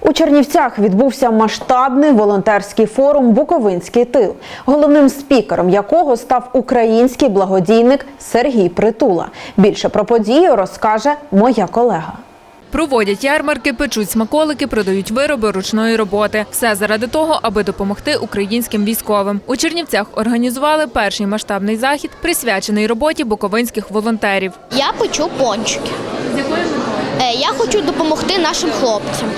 У Чернівцях відбувся масштабний волонтерський форум Буковинський тил, головним спікером якого став український благодійник Сергій Притула. Більше про подію розкаже моя колега. Проводять ярмарки, печуть смаколики, продають вироби ручної роботи. Все заради того, аби допомогти українським військовим. У Чернівцях організували перший масштабний захід, присвячений роботі буковинських волонтерів. Я печу пончики. З якою метою? Е, Я хочу допомогти нашим хлопцям.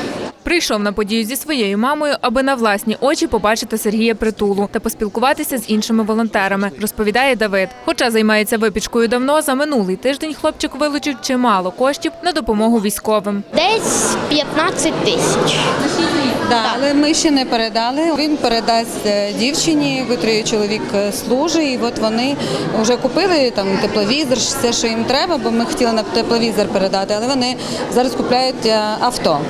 Прийшов на подію зі своєю мамою, аби на власні очі побачити Сергія Притулу та поспілкуватися з іншими волонтерами, розповідає Давид. Хоча займається випічкою давно, за минулий тиждень хлопчик вилучив чимало коштів на допомогу військовим. Десь 15 тисяч. Да, але ми ще не передали. Він передасть е, дівчині, котрий чоловік е, служить. І от вони вже купили там тепловізор, все, що їм треба, бо ми хотіли на тепловізор передати, але вони зараз купляють е, авто.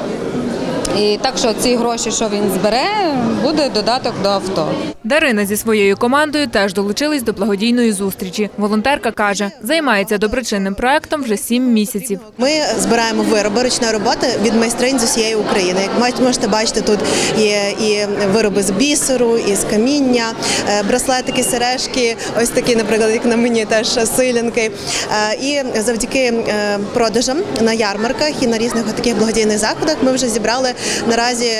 І так що ці гроші, що він збере, буде додаток до авто. Дарина зі своєю командою теж долучились до благодійної зустрічі. Волонтерка каже, займається доброчинним проектом вже сім місяців. Ми збираємо вироби ручної роботи від майстринь з усієї України. Як можете бачити, тут є і вироби з бісеру, і з каміння, е, браслетики, сережки, ось такі, наприклад, як на мені теж силянки. Е, І завдяки е, продажам на ярмарках і на різних таких благодійних заходах ми вже зібрали наразі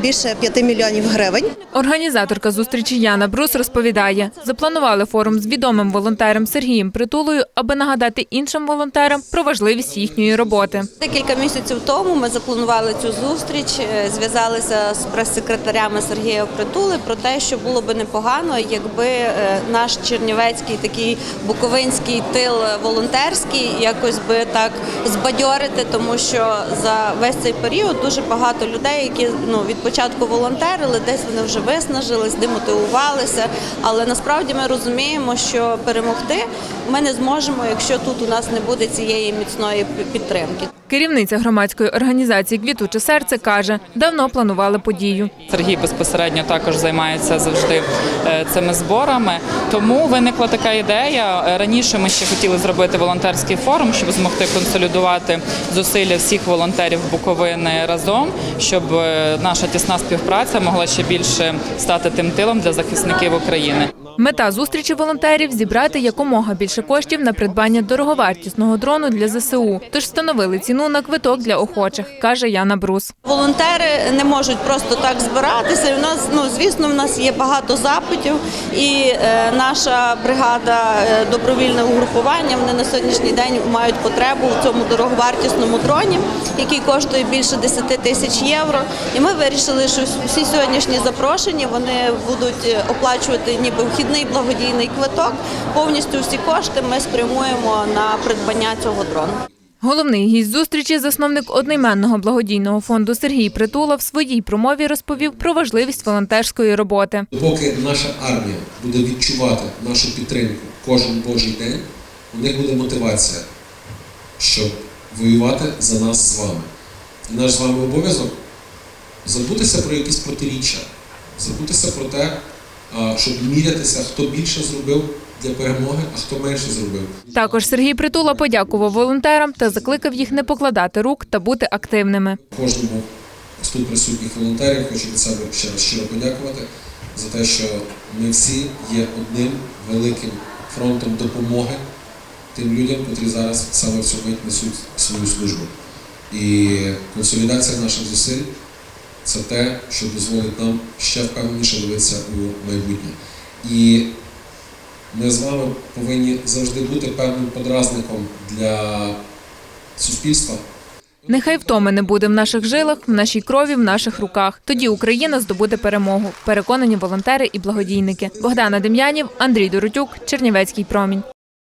більше 5 мільйонів гривень. Організаторка зустрічі Яна Брус розповідає, запланували форум з відомим волонтером Сергієм Притулою, аби нагадати іншим волонтерам про важливість їхньої роботи. Декілька місяців тому ми запланували цю зустріч, е, зв'язалися з прес-секретарями Сергія Притули про те, що було би непогано, якби е, наш чернівецький такий буковинський тил волонтерський якось би так збадьорити, тому що за весь цей період дуже багато людей, які ну від початку волонтерили, десь вони вже виснажились, демотивувалися. Але насправді ми розуміємо, що перемогти ми не зможемо, якщо тут у нас не буде цієї міцної підтримки. Керівниця громадської організації Квітуче серце каже, давно планували подію. Сергій безпосередньо також займається завжди е, цими зборами. Тому виникла така ідея. Е, Раніше ми ще хотіли зробити волонтерський форум, щоб змогти консолідувати зусилля всіх волонтерів Буковини разом, щоб е, наша тісна співпраця могла ще більше стати тим тилом для захисників України. Мета зустрічі волонтерів зібрати якомога більше коштів на придбання дороговартісного дрону для ЗСУ. Тож встановили ціну на квиток для охочих, каже Яна Брус. Волонтери не можуть просто так збиратися. У нас, ну звісно, в нас є багато запитів, і е, наша бригада е, добровільне угрупування вони на сьогоднішній день мають потребу в цьому дороговартісному дроні, який коштує більше 10 тисяч євро. І ми вирішили, що всі сьогоднішні запрошені вони будуть е, оплачувати ніби вхідний благодійний квиток. Повністю всі кошти ми спрямуємо на придбання цього дрону. Головний гість зустрічі, засновник одноіменного благодійного фонду Сергій Притула, в своїй промові розповів про важливість волонтерської роботи. Допоки наша армія буде відчувати нашу підтримку кожен божий день, у них буде мотивація, щоб воювати за нас з вами. І наш з вами обов'язок забутися про якісь протиріччя, забутися про те, щоб мірятися, хто більше зробив для перемоги, а хто менше зробив. Також Сергій Притула подякував волонтерам та закликав їх не покладати рук та бути активними. Кожному з тут присутніх волонтерів хочу від себе ще раз щиро подякувати за те, що ми всі є одним великим фронтом допомоги тим людям, котрі зараз саме в мить несуть свою службу. І консолідація наших зусиль це те, що дозволить нам ще впевненіше дивитися у майбутнє. І ми з вами повинні завжди бути певним подразником для суспільства. Нехай втоми не буде в наших жилах, в нашій крові, в наших руках. Тоді Україна здобуде перемогу. Переконані волонтери і благодійники. Богдана Дем'янів, Андрій Доротюк, Чернівецький промінь.